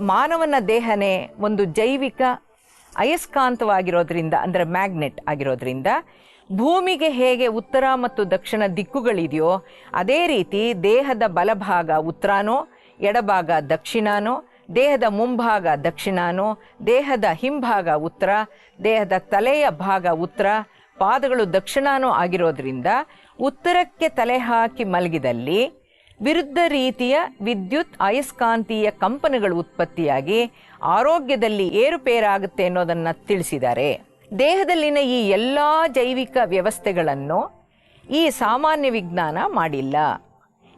ಮಾನವನ ದೇಹನೇ ಒಂದು ಜೈವಿಕ ಅಯಸ್ಕಾಂತವಾಗಿರೋದ್ರಿಂದ, ಅಂದರೆ ಮ್ಯಾಗ್ನೆಟ್ ಆಗಿರೋದ್ರಿಂದ, ಭೂಮಿಗೆ ಹೇಗೆ ಉತ್ತರ ಮತ್ತು ದಕ್ಷಿಣ ದಿಕ್ಕುಗಳಿದೆಯೋ, ಅದೇ ರೀತಿ ದೇಹದ ಬಲಭಾಗ ಉತ್ತರಾನೋ, ಎಡಭಾಗ ದಕ್ಷಿಣಾನೋ, ದೇಹದ ಮುಂಭಾಗ ದಕ್ಷಿಣಾನೋ, ದೇಹದ ಹಿಂಭಾಗ ಉತ್ತರ, ದೇಹದ ತಲೆಯ ಭಾಗ ಉತ್ತರ, ಪಾದಗಳು ದಕ್ಷಿಣಾನೋ ಆಗಿರೋದ್ರಿಂದ ಉತ್ತರಕ್ಕೆ ತಲೆ ಹಾಕಿ ಮಲಗಿದಲ್ಲಿ ವಿರುದ್ಧ ರೀತಿಯ ವಿದ್ಯುತ್ ಅಯಸ್ಕಾಂತೀಯ ಕಂಪನಗಳು ಉತ್ಪತ್ತಿಯಾಗಿ ಆರೋಗ್ಯದಲ್ಲಿ ಏರುಪೇರಾಗುತ್ತೆ ಅನ್ನೋದನ್ನು ತಿಳಿಸಿದ್ದಾರೆ. ದೇಹದಲ್ಲಿನ ಈ ಎಲ್ಲ ಜೈವಿಕ ವ್ಯವಸ್ಥೆಗಳನ್ನು ಈ ಸಾಮಾನ್ಯ ವಿಜ್ಞಾನ ಮಾಡಿಲ್ಲ.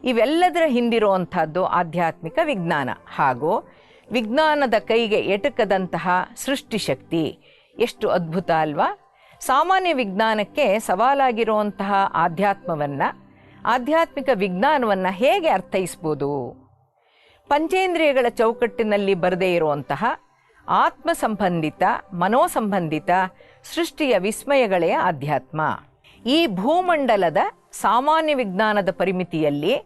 ಇವೆಲ್ಲದರ ಹಿಂದಿರುವಂಥದ್ದು ಆಧ್ಯಾತ್ಮಿಕ ವಿಜ್ಞಾನ. ಹಾಗೂ ವಿಜ್ಞಾನದ ಕೈಗೆ ಎಟಕದಂತಹ ಸೃಷ್ಟಿಶಕ್ತಿ ಎಷ್ಟು ಅದ್ಭುತ ಅಲ್ವಾ? ಸಾಮಾನ್ಯ ವಿಜ್ಞಾನಕ್ಕೆ ಸವಾಲಾಗಿರುವಂತಹ ಆಧ್ಯಾತ್ಮವನ್ನು ಆಧ್ಯಾತ್ಮಿಕ ವಿಜ್ಞಾನವನ್ನು ಹೇಗೆ ಅರ್ಥೈಸ್ಬೋದು? ಪಂಚೇಂದ್ರಿಯಗಳ ಚೌಕಟ್ಟಿನಲ್ಲಿ ಬರದೇ ಇರುವಂತಹ ಆತ್ಮ ಸಂಬಂಧಿತ ಮನೋಸಂಬಂಧಿತ, ಸೃಷ್ಟಿಯ ವಿಸ್ಮಯಗಳೇ ಆಧ್ಯಾತ್ಮ. ಈ ಭೂಮಂಡಲದ ಸಾಮಾನ್ಯ ವಿಜ್ಞಾನದ ಪರಿಮಿತಿಯಲ್ಲಿ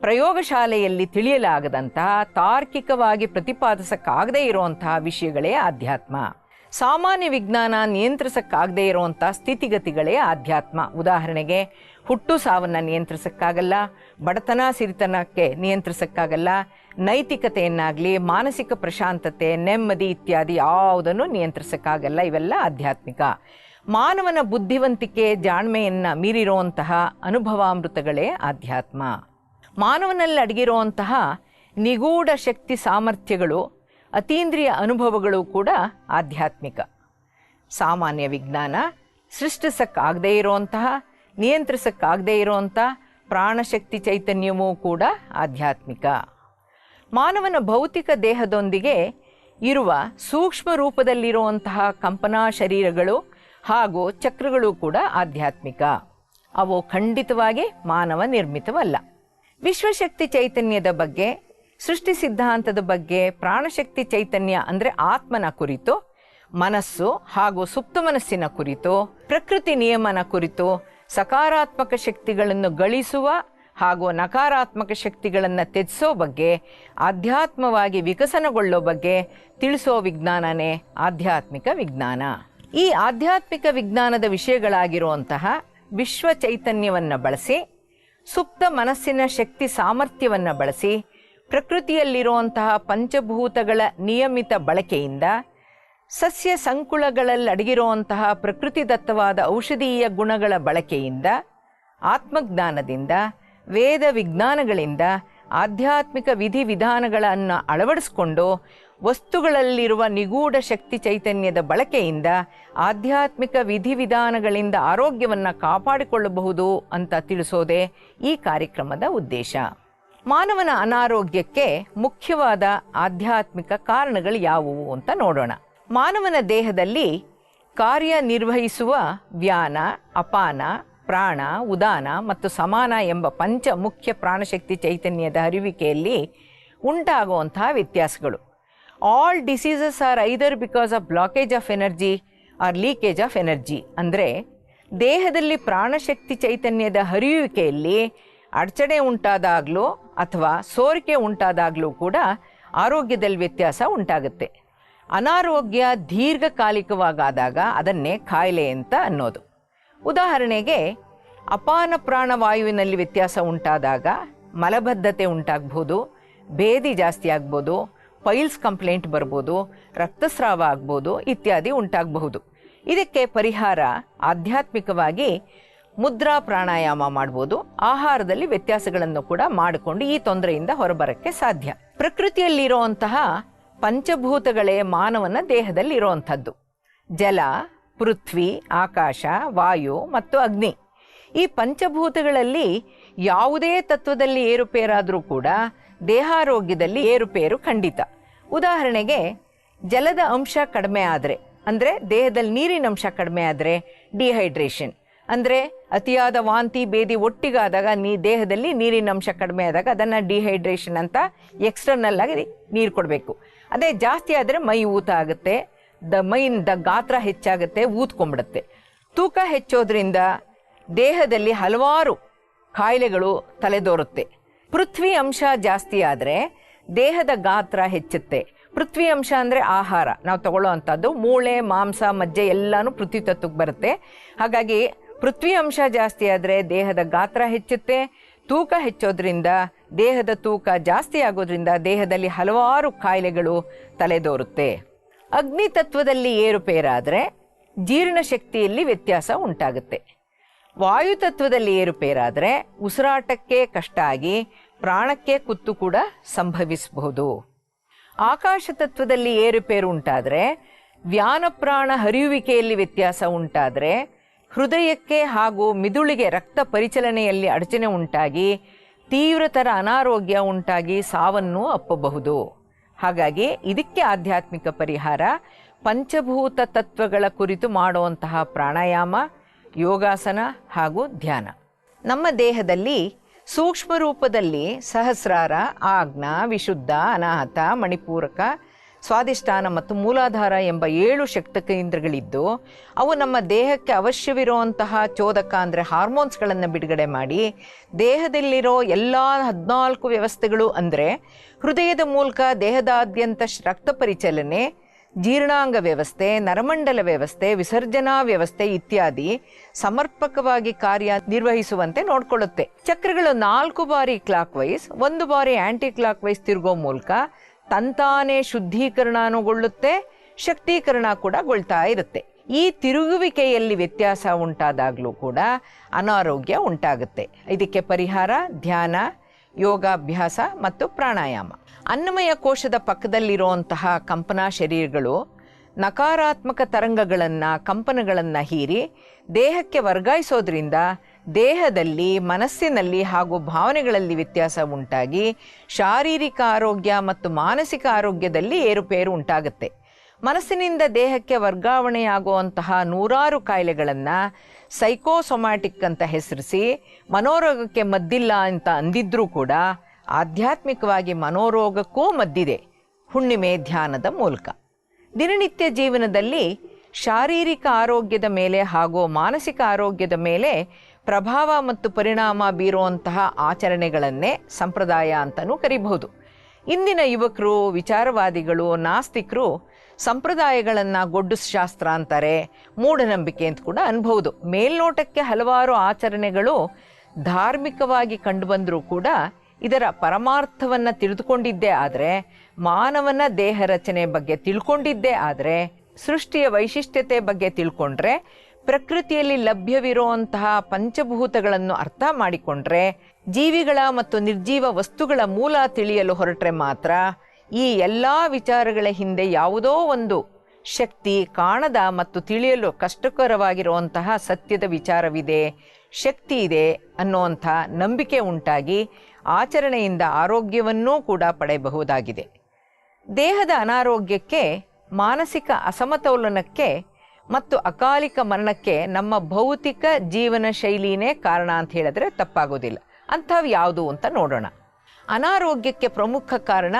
ಪ್ರಯೋಗಶಾಲೆಯಲ್ಲಿ ತಿಳಿಯಲಾಗದಂತಹ ತಾರ್ಕಿಕವಾಗಿ ಪ್ರತಿಪಾದಿಸಕ್ಕಾಗದೇ ಇರುವಂತಹ ವಿಷಯಗಳೇ ಆಧ್ಯಾತ್ಮ. ಸಾಮಾನ್ಯ ವಿಜ್ಞಾನ ನಿಯಂತ್ರಿಸಕ್ಕಾಗದೇ ಇರುವಂತಹ ಸ್ಥಿತಿಗತಿಗಳೇ ಆಧ್ಯಾತ್ಮ. ಉದಾಹರಣೆಗೆ ಹುಟ್ಟು ಸಾವನ್ನು ನಿಯಂತ್ರಿಸಕ್ಕಾಗಲ್ಲ, ಬಡತನ ಸಿರಿತನಕ್ಕೆ ನಿಯಂತ್ರಿಸಕ್ಕಾಗಲ್ಲ, ನೈತಿಕತೆಯನ್ನಾಗಲಿ, ಮಾನಸಿಕ ಪ್ರಶಾಂತತೆ, ನೆಮ್ಮದಿ ಇತ್ಯಾದಿ ಯಾವುದನ್ನು ನಿಯಂತ್ರಿಸಕ್ಕಾಗಲ್ಲ, ಇವೆಲ್ಲ ಆಧ್ಯಾತ್ಮಿಕ. ಮಾನವನ ಬುದ್ಧಿವಂತಿಕೆ, ಜಾಣ್ಮೆಯನ್ನು ಮೀರಿರುವಂತಹ ಅನುಭವಾಮೃತಗಳೇ ಆಧ್ಯಾತ್ಮ. ಮಾನವನಲ್ಲಿ ಅಡಗಿರುವಂತಹ ನಿಗೂಢ ಶಕ್ತಿ ಸಾಮರ್ಥ್ಯಗಳು, ಅತೀಂದ್ರಿಯ ಅನುಭವಗಳು ಕೂಡ ಆಧ್ಯಾತ್ಮಿಕ. ಸಾಮಾನ್ಯ ವಿಜ್ಞಾನ ಸೃಷ್ಟಿಸಕ್ಕಾಗದೇ ಇರುವಂತಹ ನಿಯಂತ್ರಿಸಕ್ಕಾಗದೇ ಇರುವಂಥ ಪ್ರಾಣಶಕ್ತಿ ಚೈತನ್ಯವೂ ಕೂಡ ಆಧ್ಯಾತ್ಮಿಕ. ಮಾನವನ ಭೌತಿಕ ದೇಹದೊಂದಿಗೆ ಇರುವ ಸೂಕ್ಷ್ಮ ರೂಪದಲ್ಲಿರುವಂತಹ ಕಂಪನಾ ಶರೀರಗಳು ಹಾಗೂ ಚಕ್ರಗಳು ಕೂಡ ಆಧ್ಯಾತ್ಮಿಕ. ಅವು ಖಂಡಿತವಾಗಿ ಮಾನವ ನಿರ್ಮಿತವಲ್ಲ. ವಿಶ್ವಶಕ್ತಿ ಚೈತನ್ಯದ ಬಗ್ಗೆ, ಸೃಷ್ಟಿ ಸಿದ್ಧಾಂತದ ಬಗ್ಗೆ, ಪ್ರಾಣಶಕ್ತಿ ಚೈತನ್ಯ ಅಂದರೆ ಆತ್ಮನ ಕುರಿತು, ಮನಸ್ಸು ಹಾಗೂ ಸುಪ್ತ ಮನಸ್ಸಿನ ಕುರಿತು, ಪ್ರಕೃತಿ ನಿಯಮನ ಕುರಿತು ಸಕಾರಾತ್ಮಕ ಶಕ್ತಿಗಳನ್ನು ಗಳಿಸುವ ಹಾಗೂ ನಕಾರಾತ್ಮಕ ಶಕ್ತಿಗಳನ್ನು ತ್ಯಜಿಸೋ ಬಗ್ಗೆ, ಆಧ್ಯಾತ್ಮವಾಗಿ ವಿಕಸನಗೊಳ್ಳೋ ಬಗ್ಗೆ ತಿಳಿಸೋ ವಿಜ್ಞಾನನೇ ಆಧ್ಯಾತ್ಮಿಕ ವಿಜ್ಞಾನ. ಈ ಆಧ್ಯಾತ್ಮಿಕ ವಿಜ್ಞಾನದ ವಿಷಯಗಳಾಗಿರುವಂತಹ ವಿಶ್ವ ಚೈತನ್ಯವನ್ನು ಬಳಸಿ, ಸುಪ್ತ ಮನಸ್ಸಿನ ಶಕ್ತಿ ಸಾಮರ್ಥ್ಯವನ್ನು ಬಳಸಿ, ಪ್ರಕೃತಿಯಲ್ಲಿರುವಂತಹ ಪಂಚಭೂತಗಳ ನಿಯಮಿತ ಬಳಕೆಯಿಂದ ಸಸ್ಯ ಸಂಕುಳಗಳಲ್ಲಿ ಅಡಗಿರುವಂತಹ ಪ್ರಕೃತಿದತ್ತವಾದ ಔಷಧೀಯ ಗುಣಗಳ ಬಳಕೆಯಿಂದ, ಆತ್ಮಜ್ಞಾನದಿಂದ, ವೇದ ವಿಜ್ಞಾನಗಳಿಂದ, ಆಧ್ಯಾತ್ಮಿಕ ವಿಧಿವಿಧಾನಗಳನ್ನು ಅಳವಡಿಸಿಕೊಂಡು ವಸ್ತುಗಳಲ್ಲಿರುವ ನಿಗೂಢ ಶಕ್ತಿ ಚೈತನ್ಯದ ಬಳಕೆಯಿಂದ ಆಧ್ಯಾತ್ಮಿಕ ವಿಧಿವಿಧಾನಗಳಿಂದ ಆರೋಗ್ಯವನ್ನು ಕಾಪಾಡಿಕೊಳ್ಳಬಹುದು ಅಂತ ತಿಳಿಸೋದೇ ಈ ಕಾರ್ಯಕ್ರಮದ ಉದ್ದೇಶ. ಮಾನವನ ಅನಾರೋಗ್ಯಕ್ಕೆ ಮುಖ್ಯವಾದ ಆಧ್ಯಾತ್ಮಿಕ ಕಾರಣಗಳು ಯಾವುವು ಅಂತ ನೋಡೋಣ. ಮಾನವನ ದೇಹದಲ್ಲಿ ಕಾರ್ಯನಿರ್ವಹಿಸುವ ವ್ಯಾನ ಅಪಾನ, ಪ್ರಾಣ, ಉದಾನ ಮತ್ತು ಸಮಾನ ಎಂಬ ಪಂಚ ಮುಖ್ಯ ಪ್ರಾಣಶಕ್ತಿ ಚೈತನ್ಯದ ಹರಿವಿಕೆಯಲ್ಲಿ ಉಂಟಾಗುವಂತಹ ವ್ಯತ್ಯಾಸಗಳು. All diseases are either because of blockage of energy or leakage of energy ಅಂದರೆ ದೇಹದಲ್ಲಿ ಪ್ರಾಣಶಕ್ತಿ ಚೈತನ್ಯದ ಹರಿಯುವಿಕೆಯಲ್ಲಿ ಅಡಚಣೆ ಉಂಟಾದಾಗಲೂ ಅಥವಾ ಸೋರಿಕೆ ಉಂಟಾದಾಗಲೂ ಕೂಡ ಆರೋಗ್ಯದಲ್ಲಿ ವ್ಯತ್ಯಾಸ ಉಂಟಾಗುತ್ತೆ. ಅನಾರೋಗ್ಯ ದೀರ್ಘಕಾಲಿಕವಾಗಾದಾಗ ಅದನ್ನೇ ಕಾಯಿಲೆ ಅಂತ ಅನ್ನೋದು. ಉದಾಹರಣೆಗೆ, ಅಪಾನ ಪ್ರಾಣವಾಯುವಿನಲ್ಲಿ ವ್ಯತ್ಯಾಸ ಉಂಟಾದಾಗ ಮಲಬದ್ಧತೆ ಉಂಟಾಗ್ಬೋದು ಭೇದಿ ಜಾಸ್ತಿ ಆಗ್ಬೋದು, ಪೈಲ್ಸ್ ಕಂಪ್ಲೇಂಟ್ ಬರ್ಬೋದು, ರಕ್ತಸ್ರಾವ ಆಗ್ಬೋದು ಇತ್ಯಾದಿ ಉಂಟಾಗಬಹುದು. ಇದಕ್ಕೆ ಪರಿಹಾರ ಆಧ್ಯಾತ್ಮಿಕವಾಗಿ ಮುದ್ರಾ ಪ್ರಾಣಾಯಾಮ ಮಾಡ್ಬೋದು. ಆಹಾರದಲ್ಲಿ ವ್ಯತ್ಯಾಸಗಳನ್ನು ಕೂಡ ಮಾಡಿಕೊಂಡು ಈ ತೊಂದರೆಯಿಂದ ಹೊರಬರಕ್ಕೆ ಸಾಧ್ಯ. ಪ್ರಕೃತಿಯಲ್ಲಿರುವಂತಹ ಪಂಚಭೂತಗಳೇ ಮಾನವನ ದೇಹದಲ್ಲಿ ಇರುವಂಥದ್ದು ಜಲ, ಪೃಥ್ವಿ, ಆಕಾಶ, ವಾಯು ಮತ್ತು ಅಗ್ನಿ. ಈ ಪಂಚಭೂತಗಳಲ್ಲಿ ಯಾವುದೇ ತತ್ವದಲ್ಲಿ ಏರುಪೇರಾದರೂ ಕೂಡ ದೇಹಾರೋಗ್ಯದಲ್ಲಿ ಏರುಪೇರು ಖಂಡಿತ. ಉದಾಹರಣೆಗೆ, ಜಲದ ಅಂಶ ಕಡಿಮೆ ಆದರೆ, ಅಂದರೆ ದೇಹದಲ್ಲಿ ನೀರಿನ ಅಂಶ ಕಡಿಮೆ ಆದರೆ ಡಿಹೈಡ್ರೇಷನ್ ಅಂದರೆ ಅತಿಯಾದ ವಾಂತಿ ಬೇದಿ ಒಟ್ಟಿಗಾದಾಗ ನೀ ದೇಹದಲ್ಲಿ ನೀರಿನ ಅಂಶ ಕಡಿಮೆ ಆದಾಗ ಅದನ್ನು ಡಿಹೈಡ್ರೇಷನ್ ಅಂತ ಎಕ್ಸ್ಟರ್ನಲ್ ಆಗಿ ನೀರು ಕೊಡಬೇಕು. ಅದೇ ಜಾಸ್ತಿ ಆದರೆ ಮೈ ಊತ ಆಗುತ್ತೆ. ದ ಮೈನ್, ದ ಗಾತ್ರ ಹೆಚ್ಚಾಗುತ್ತೆ ಊದ್ಕೊಂಡ್ಬಿಡುತ್ತೆ ತೂಕ ಹೆಚ್ಚೋದ್ರಿಂದ ದೇಹದಲ್ಲಿ ಹಲವಾರು ಕಾಯಿಲೆಗಳು ತಲೆದೋರುತ್ತೆ. ಪೃಥ್ವಿ ಅಂಶ ಜಾಸ್ತಿ ಆದರೆ ದೇಹದ ಗಾತ್ರ ಹೆಚ್ಚುತ್ತೆ. ಪೃಥ್ವಿ ಅಂಶ ಅಂದರೆ ಆಹಾರ. ನಾವು ತಗೊಳ್ಳೋ ಅಂಥದ್ದು ಮೂಳೆ, ಮಾಂಸ, ಮಜ್ಜೆ ಎಲ್ಲನೂ ಪೃಥ್ವಿ ತತ್ವಕ್ಕೆ ಬರುತ್ತೆ. ಹಾಗಾಗಿ ಪೃಥ್ವಿ ಅಂಶ ಜಾಸ್ತಿ ಆದರೆ ದೇಹದ ಗಾತ್ರ ಹೆಚ್ಚುತ್ತೆ. ತೂಕ ಹೆಚ್ಚೋದ್ರಿಂದ ದೇಹದ ತೂಕ ಜಾಸ್ತಿ ಆಗೋದ್ರಿಂದ ದೇಹದಲ್ಲಿ ಹಲವಾರು ಕಾಯಿಲೆಗಳು ತಲೆದೋರುತ್ತೆ. ಅಗ್ನಿ ತತ್ವದಲ್ಲಿ ಏರುಪೇರಾದರೆ ಜೀರ್ಣಶಕ್ತಿಯಲ್ಲಿ ವ್ಯತ್ಯಾಸ ಉಂಟಾಗುತ್ತೆ. ವಾಯು ತತ್ವದಲ್ಲಿ ಏರುಪೇರಾದರೆ ಉಸಿರಾಟಕ್ಕೆ ಕಷ್ಟ ಆಗಿ ಪ್ರಾಣಕ್ಕೆ ಕುತ್ತು ಕೂಡ ಸಂಭವಿಸಬಹುದು. ಆಕಾಶ ತತ್ವದಲ್ಲಿ ಏರುಪೇರು ಉಂಟಾದರೆ ವ್ಯಾನಪ್ರಾಣ ಹರಿಯುವಿಕೆಯಲ್ಲಿ ವ್ಯತ್ಯಾಸ ಉಂಟಾದರೆ ಹೃದಯಕ್ಕೆ ಹಾಗೂ ಮಿದುಳಿಗೆ ರಕ್ತ ಪರಿಚಲನೆಯಲ್ಲಿ ಅಡಚಣೆ ಉಂಟಾಗಿ ತೀವ್ರತರ ಅನಾರೋಗ್ಯ ಉಂಟಾಗಿ ಸಾವನ್ನು ಅಪ್ಪಬಹುದು. ಹಾಗಾಗಿ ಇದಕ್ಕೆ ಆಧ್ಯಾತ್ಮಿಕ ಪರಿಹಾರ, ಪಂಚಭೂತ ತತ್ವಗಳ ಕುರಿತು ಮಾಡುವಂತಹ ಪ್ರಾಣಾಯಾಮ, ಯೋಗಾಸನ ಹಾಗೂ ಧ್ಯಾನ. ನಮ್ಮ ದೇಹದಲ್ಲಿ ಸೂಕ್ಷ್ಮ ರೂಪದಲ್ಲಿ ಸಹಸ್ರಾರ ಆಜ್ಞಾ, ವಿಶುದ್ಧ, ಅನಾಹತ, ಮಣಿಪೂರಕ ಸ್ವಾದಿಷ್ಠಾನ ಮತ್ತು ಮೂಲಾಧಾರ ಎಂಬ ಏಳು ಶಕ್ತ ಕೇಂದ್ರಗಳಿದ್ದು ಅವು ನಮ್ಮ ದೇಹಕ್ಕೆ ಅವಶ್ಯವಿರುವಂತಹ ಚೋದಕ ಅಂದರೆ ಹಾರ್ಮೋನ್ಸ್ಗಳನ್ನು ಬಿಡುಗಡೆ ಮಾಡಿ, ದೇಹದಲ್ಲಿರೋ ಎಲ್ಲ ಹದಿನಾಲ್ಕು ವ್ಯವಸ್ಥೆಗಳು ಅಂದರೆ ಹೃದಯದ ಮೂಲಕ ದೇಹದಾದ್ಯಂತ ರಕ್ತ ಪರಿಚಲನೆ, ಜೀರ್ಣಾಂಗ ವ್ಯವಸ್ಥೆ, ನರಮಂಡಲ ವ್ಯವಸ್ಥೆ, ವಿಸರ್ಜನಾ ವ್ಯವಸ್ಥೆ ಇತ್ಯಾದಿ ಸಮರ್ಪಕವಾಗಿ ಕಾರ್ಯ ನಿರ್ವಹಿಸುವಂತೆ ನೋಡಿಕೊಳ್ಳುತ್ತೆ. ಚಕ್ರಗಳು ನಾಲ್ಕು ಬಾರಿ ಕ್ಲಾಕ್ ವೈಸ್ ಒಂದು ಬಾರಿ ಆಂಟಿ ಕ್ಲಾಕ್ ವೈಸ್ ತಿರುಗೋ ಮೂಲಕ ತಂತಾನೇ ಶುದ್ಧೀಕರಣಗೊಳ್ಳುತ್ತೆ ಶಕ್ತೀಕರಣ ಕೂಡ ಗೊಳ್ತಾ ಇರುತ್ತೆ. ಈ ತಿರುಗುವಿಕೆಯಲ್ಲಿ ವ್ಯತ್ಯಾಸ ಉಂಟಾದಾಗಲೂ ಕೂಡ ಅನಾರೋಗ್ಯ ಉಂಟಾಗುತ್ತೆ. ಇದಕ್ಕೆ ಪರಿಹಾರ ಧ್ಯಾನ, ಯೋಗಾಭ್ಯಾಸ ಮತ್ತು ಪ್ರಾಣಾಯಾಮ. ಅನ್ನಮಯ ಕೋಶದ ಪಕ್ಕದಲ್ಲಿರುವಂತಹ ಕಂಪನಾ ಶರೀರಗಳು ನಕಾರಾತ್ಮಕ ತರಂಗಗಳನ್ನು, ಕಂಪನಗಳನ್ನು ಹೀರಿ ದೇಹಕ್ಕೆ ವರ್ಗಾಯಿಸೋದ್ರಿಂದ ದೇಹದಲ್ಲಿ, ಮನಸ್ಸಿನಲ್ಲಿ ಹಾಗೂ ಭಾವನೆಗಳಲ್ಲಿ ವ್ಯತ್ಯಾಸ ಉಂಟಾಗಿ ಶಾರೀರಿಕ ಆರೋಗ್ಯ ಮತ್ತು ಮಾನಸಿಕ ಆರೋಗ್ಯದಲ್ಲಿ ಏರುಪೇರು ಉಂಟಾಗುತ್ತೆ. ಮನಸ್ಸಿನಿಂದ ದೇಹಕ್ಕೆ ವರ್ಗಾವಣೆಯಾಗುವಂತಹ ನೂರಾರು ಕಾಯಿಲೆಗಳನ್ನು ಸೈಕೋಸೊಮ್ಯಾಟಿಕ್ ಅಂತ ಹೆಸರಿಸಿ, ಮನೋರೋಗಕ್ಕೆ ಮದ್ದಿಲ್ಲ ಅಂತ ಅಂದಿದ್ರೂ ಕೂಡ ಆಧ್ಯಾತ್ಮಿಕವಾಗಿ ಮನೋರೋಗಕ್ಕೂ ಮದ್ದಿದೆ. ಹುಣ್ಣಿಮೆ ಧ್ಯಾನದ ಮೂಲಕ. ದಿನನಿತ್ಯ ಜೀವನದಲ್ಲಿ ಶಾರೀರಿಕ ಆರೋಗ್ಯದ ಮೇಲೆ ಹಾಗೂ ಮಾನಸಿಕ ಆರೋಗ್ಯದ ಮೇಲೆ ಪ್ರಭಾವ ಮತ್ತು ಪರಿಣಾಮ ಬೀರುವಂತಹ ಆಚರಣೆಗಳನ್ನೇ ಸಂಪ್ರದಾಯ ಅಂತಲೂ ಕರಿಬಹುದು. ಇಂದಿನ ಯುವಕರು, ವಿಚಾರವಾದಿಗಳು, ನಾಸ್ತಿಕರು ಸಂಪ್ರದಾಯಗಳನ್ನು ಗೊಡ್ಡು ಶಾಸ್ತ್ರ ಅಂತಾರೆ, ಮೂಢನಂಬಿಕೆ ಅಂತ ಕೂಡ ಅನ್ಬಹುದು. ಮೇಲ್ನೋಟಕ್ಕೆ ಹಲವಾರು ಆಚರಣೆಗಳು ಧಾರ್ಮಿಕವಾಗಿ ಕಂಡುಬಂದರೂ ಕೂಡ ಇದರ ಪರಮಾರ್ಥವನ್ನು ತಿಳಿದುಕೊಂಡಿದ್ದೇ ಆದರೆ, ಮಾನವನ ದೇಹ ರಚನೆ ಬಗ್ಗೆ ತಿಳ್ಕೊಂಡಿದ್ದೇ ಆದರೆ, ಸೃಷ್ಟಿಯ ವೈಶಿಷ್ಟ್ಯತೆ ಬಗ್ಗೆ ತಿಳ್ಕೊಂಡ್ರೆ ಪ್ರಕೃತಿಯಲ್ಲಿ ಲಭ್ಯವಿರುವಂತಹ ಪಂಚಭೂತಗಳನ್ನು ಅರ್ಥ ಮಾಡಿಕೊಂಡ್ರೆ ಜೀವಿಗಳ ಮತ್ತು ನಿರ್ಜೀವ ವಸ್ತುಗಳ ಮೂಲ ತಿಳಿಯಲು ಹೊರಟ್ರೆ ಮಾತ್ರ ಈ ಎಲ್ಲ ವಿಚಾರಗಳ ಹಿಂದೆ ಯಾವುದೋ ಒಂದು ಶಕ್ತಿ ಕಾಣದ ಮತ್ತು ತಿಳಿಯಲು ಕಷ್ಟಕರವಾಗಿರುವಂತಹ ಸತ್ಯದ ವಿಚಾರವಿದೆ, ಶಕ್ತಿ ಇದೆ ಅನ್ನುವಂಥ ನಂಬಿಕೆ ಉಂಟಾಗಿ ಆಚರಣೆಯಿಂದ ಆರೋಗ್ಯವನ್ನೂ ಕೂಡ ಪಡೆಯಬಹುದಾಗಿದೆ. ದೇಹದ ಅನಾರೋಗ್ಯಕ್ಕೆ, ಮಾನಸಿಕ ಅಸಮತೋಲನಕ್ಕೆ ಮತ್ತು ಅಕಾಲಿಕ ಮರಣಕ್ಕೆ ನಮ್ಮ ಭೌತಿಕ ಜೀವನ ಶೈಲಿನೇ ಕಾರಣ ಅಂತ ಹೇಳಿದ್ರೆ ತಪ್ಪಾಗೋದಿಲ್ಲ. ಅಂಥವು ಯಾವುದು ಅಂತ ನೋಡೋಣ. ಅನಾರೋಗ್ಯಕ್ಕೆ ಪ್ರಮುಖ ಕಾರಣ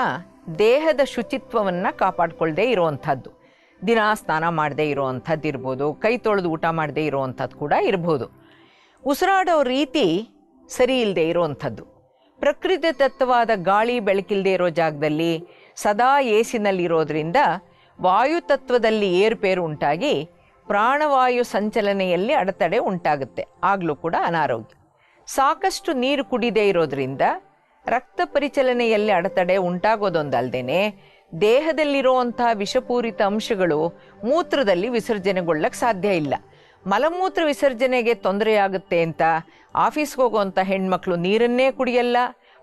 ದೇಹದ ಶುಚಿತ್ವವನ್ನು ಕಾಪಾಡಿಕೊಳ್ಳದೆ ಇರುವಂಥದ್ದು. ದಿನ ಸ್ನಾನ ಮಾಡದೇ ಇರುವಂಥದ್ದು ಇರ್ಬೋದು, ಕೈ ತೊಳೆದು ಊಟ ಮಾಡದೇ ಇರುವಂಥದ್ದು ಕೂಡ ಇರ್ಬೋದು. ಉಸಿರಾಡೋ ರೀತಿ ಸರಿ ಇಲ್ಲದೆ ಇರುವಂಥದ್ದು. ಪ್ರಕೃತಿ ತತ್ವವಾದ ಗಾಳಿ ಬೆಳಕಿಲ್ಲದೆ ಇರೋ ಜಾಗದಲ್ಲಿ, ಸದಾ ಏಸಿನಲ್ಲಿರೋದ್ರಿಂದ ವಾಯು ತತ್ವದಲ್ಲಿ ಏರುಪೇರು ಉಂಟಾಗಿ ಪ್ರಾಣವಾಯು ಸಂಚಲನೆಯಲ್ಲಿ ಅಡೆತಡೆ ಉಂಟಾಗುತ್ತೆ, ಆಗಲೂ ಕೂಡ ಅನಾರೋಗ್ಯ. ಸಾಕಷ್ಟು ನೀರು ಕುಡಿದೇ ಇರೋದ್ರಿಂದ ರಕ್ತ ಪರಿಚಲನೆಯಲ್ಲಿ ಅಡೆತಡೆ ಉಂಟಾಗೋದೊಂದಲ್ದೇನೆ ದೇಹದಲ್ಲಿರುವಂತಹ ವಿಷಪೂರಿತ ಅಂಶಗಳು ಮೂತ್ರದಲ್ಲಿ ವಿಸರ್ಜನೆಗೊಳ್ಳಕ್ಕೆ ಸಾಧ್ಯ ಇಲ್ಲ. ಮಲಮೂತ್ರ ವಿಸರ್ಜನೆಗೆ ತೊಂದರೆಯಾಗುತ್ತೆ ಅಂತ ಆಫೀಸ್ಗೆ ಹೋಗುವಂಥ ಹೆಣ್ಮಕ್ಳು ನೀರನ್ನೇ ಕುಡಿಯಲ್ಲ,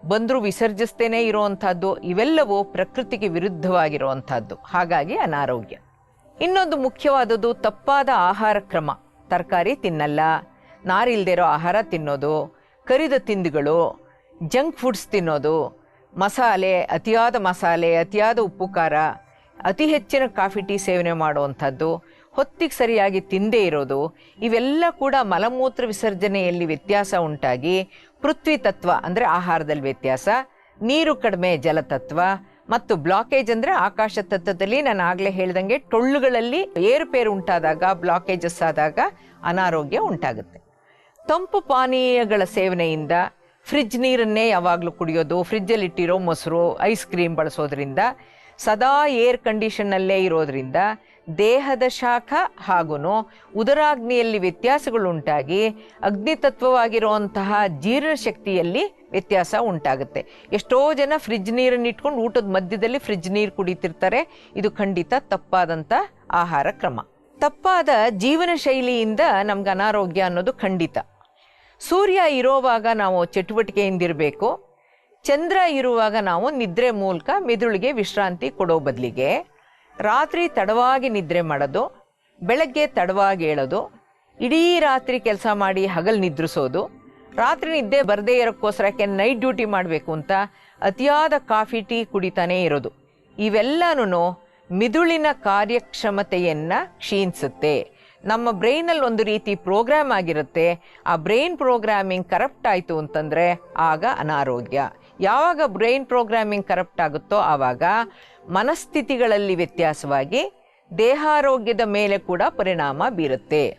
ಬಂದರೂ ವಿಸರ್ಜಿಸ್ತೇನೆ ಇರುವಂಥದ್ದು ಇವೆಲ್ಲವೂ ಪ್ರಕೃತಿಗೆ ವಿರುದ್ಧವಾಗಿರುವಂಥದ್ದು ಹಾಗಾಗಿ ಅನಾರೋಗ್ಯ. ಇನ್ನೊಂದು ಮುಖ್ಯವಾದದ್ದು ತಪ್ಪಾದ ಆಹಾರ ಕ್ರಮ. ತರಕಾರಿ ತಿನ್ನಲ್ಲ. ನಾರಿಲ್ದಿರೋ ಆಹಾರ ತಿನ್ನೋದು. ಕರಿದ ತಿಂಡಿಗಳು, ಜಂಕ್ ಫುಡ್ಸ್ ತಿನ್ನೋದು. ಮಸಾಲೆ, ಅತಿಯಾದ ಮಸಾಲೆ, ಅತಿಯಾದ ಉಪ್ಪು ಖಾರ, ಅತಿ ಹೆಚ್ಚಿನ ಕಾಫಿ, ಟೀ ಸೇವನೆ ಮಾಡುವಂಥದ್ದು. ಹೊತ್ತಿಗೆ ಸರಿಯಾಗಿ ತಿಂದೇ ಇರೋದು. ಇವೆಲ್ಲ ಕೂಡ ಮಲಮೂತ್ರ ವಿಸರ್ಜನೆಯಲ್ಲಿ ವ್ಯತ್ಯಾಸ ಉಂಟಾಗಿ ಪೃಥ್ವಿ ತತ್ವ ಅಂದರೆ ಆಹಾರದಲ್ಲಿ ವ್ಯತ್ಯಾಸ, ನೀರು ಕಡಿಮೆ ಜಲತತ್ವ ಮತ್ತು ಬ್ಲಾಕೇಜ್ ಅಂದರೆ ಆಕಾಶ ತತ್ವದಲ್ಲಿ ನಾನು ಆಗಲೇ ಹೇಳ್ದಂಗೆ ಟೊಳ್ಳುಗಳಲ್ಲಿ ಏರುಪೇರು ಉಂಟಾದಾಗ ಬ್ಲಾಕೇಜಸ್ ಆದಾಗ ಅನಾರೋಗ್ಯ ಉಂಟಾಗುತ್ತೆ. ತಂಪು ಪಾನೀಯಗಳ ಸೇವನೆಯಿಂದ ಫ್ರಿಜ್ ನೀರನ್ನೇ ಯಾವಾಗಲೂ ಕುಡಿಯೋದು ಫ್ರಿಜ್ಜಲ್ಲಿ ಇಟ್ಟಿರೋ ಮೊಸರು ಐಸ್ ಕ್ರೀಮ್ ಬಳಸೋದ್ರಿಂದ, ಸದಾ ಏರ್ ಕಂಡೀಷನ್ನಲ್ಲೇ ಇರೋದ್ರಿಂದ ದೇಹದ ಶಾಖ ಹಾಗೂ ಉದರಾಗ್ನಿಯಲ್ಲಿ ವ್ಯತ್ಯಾಸಗಳುಂಟಾಗಿ ಅಗ್ನಿತತ್ವವಾಗಿರುವಂತಹ ಜೀರ್ಣಶಕ್ತಿಯಲ್ಲಿ ವ್ಯತ್ಯಾಸ ಉಂಟಾಗುತ್ತೆ. ಎಷ್ಟೋ ಜನ ಫ್ರಿಜ್ ನೀರನ್ನು ಇಟ್ಕೊಂಡು ಊಟದ ಮಧ್ಯದಲ್ಲಿ ಫ್ರಿಜ್ ನೀರು ಕುಡಿತಿರ್ತಾರೆ. ಇದು ಖಂಡಿತ ತಪ್ಪಾದಂಥ ಆಹಾರ ಕ್ರಮ. ತಪ್ಪಾದ ಜೀವನ ಶೈಲಿಯಿಂದ ನಮ್ಗೆ ಅನಾರೋಗ್ಯ ಅನ್ನೋದು ಖಂಡಿತ. ಸೂರ್ಯ ಇರೋವಾಗ ನಾವು ಚಟುವಟಿಕೆಯಿಂದಿರಬೇಕು. ಚಂದ್ರ ಇರುವಾಗ ನಾವು ನಿದ್ರೆ ಮೂಲಕ ಮೆದುಳಿಗೆ ವಿಶ್ರಾಂತಿ ಕೊಡೋ ಬದಲಿಗೆ ರಾತ್ರಿ ತಡವಾಗಿ ನಿದ್ರೆ ಮಾಡೋದು, ಬೆಳಗ್ಗೆ ತಡವಾಗಿ ಹೇಳೋದು, ಇಡೀ ರಾತ್ರಿ ಕೆಲಸ ಮಾಡಿ ಹಗಲು ನಿದ್ರಿಸೋದು, ರಾತ್ರಿ ನಿದ್ದೆ ಬರದೇ ಇರೋಕ್ಕೋಸ್ಕರಕ್ಕೆ ನೈಟ್ ಡ್ಯೂಟಿ ಮಾಡಬೇಕು ಅಂತ ಅತಿಯಾದ ಕಾಫಿ, ಟೀ ಕುಡಿತಾನೇ ಇರೋದು. ಇವೆಲ್ಲನೂ ಮಿದುಳಿನ ಕಾರ್ಯಕ್ಷಮತೆಯನ್ನು ಕ್ಷೀಣಿಸುತ್ತೆ. ನಮ್ಮ ಬ್ರೈನಲ್ಲಿ ಒಂದು ರೀತಿ ಪ್ರೋಗ್ರಾಮ್ ಆಗಿರುತ್ತೆ. ಆ ಬ್ರೈನ್ ಪ್ರೋಗ್ರಾಮಿಂಗ್ ಕರಪ್ಟ್ ಆಯಿತು ಅಂತಂದರೆ ಆಗ ಅನಾರೋಗ್ಯ. ಯಾವಾಗ ಬ್ರೈನ್ ಪ್ರೋಗ್ರಾಮಿಂಗ್ ಕರಪ್ಟ್ ಆಗುತ್ತೋ ಆವಾಗ ಮನಸ್ಥಿತಿಗಳಲ್ಲಿ ವ್ಯತ್ಯಾಸವಾಗಿ ದೇಹಾರೋಗ್ಯದ ಮೇಲೆ ಕೂಡ ಪರಿಣಾಮ ಬೀರುತ್ತೆ.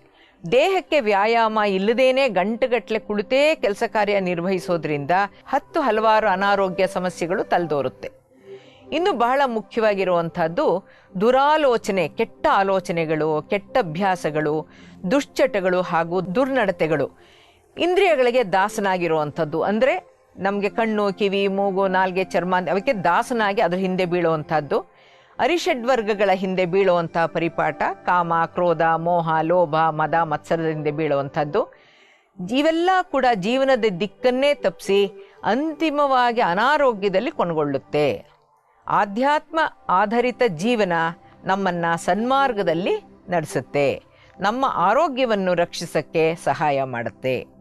ದೇಹಕ್ಕೆ ವ್ಯಾಯಾಮ ಇಲ್ಲದೇನೆ ಗಂಟುಗಟ್ಟಲೆ ಕುಳಿತೇ ಕೆಲಸ ಕಾರ್ಯ ನಿರ್ವಹಿಸೋದ್ರಿಂದ ಹತ್ತು ಹಲವಾರು ಅನಾರೋಗ್ಯ ಸಮಸ್ಯೆಗಳು ತಲೆದೋರುತ್ತೆ. ಇನ್ನು ಬಹಳ ಮುಖ್ಯವಾಗಿರುವಂಥದ್ದು ದುರಾಲೋಚನೆ, ಕೆಟ್ಟ ಆಲೋಚನೆಗಳು, ಕೆಟ್ಟ ಅಭ್ಯಾಸಗಳು, ದುಶ್ಚಟಗಳು ಹಾಗೂ ದುರ್ನಡತೆಗಳು. ಇಂದ್ರಿಯಗಳಿಗೆ ದಾಸನಾಗಿರುವಂಥದ್ದು ಅಂದರೆ ನಮಗೆ ಕಣ್ಣು, ಕಿವಿ, ಮೂಗು, ನಾಲ್ಗೆ, ಚರ್ಮ ಅವಕ್ಕೆ ದಾಸನಾಗಿ ಅದ್ರ ಹಿಂದೆ ಬೀಳುವಂಥದ್ದು. ಅರಿಷಡ್ವರ್ಗಗಳ ಹಿಂದೆ ಬೀಳುವಂತಹ ಪರಿಪಾಠ, ಕಾಮ, ಕ್ರೋಧ, ಮೋಹ, ಲೋಭ, ಮದ, ಮತ್ಸರದ ಹಿಂದೆ ಬೀಳುವಂಥದ್ದು. ಇವೆಲ್ಲ ಕೂಡ ಜೀವನದ ದಿಕ್ಕನ್ನೇ ತಪ್ಪಿಸಿ ಅಂತಿಮವಾಗಿ ಅನಾರೋಗ್ಯದಲ್ಲಿ ಕೊನೆಗೊಳ್ಳುತ್ತೆ. ಆಧ್ಯಾತ್ಮ ಆಧಾರಿತ ಜೀವನ ನಮ್ಮನ್ನು ಸನ್ಮಾರ್ಗದಲ್ಲಿ ನಡೆಸುತ್ತೆ. ನಮ್ಮ ಆರೋಗ್ಯವನ್ನು ರಕ್ಷಿಸಕ್ಕೆ ಸಹಾಯ ಮಾಡುತ್ತೆ.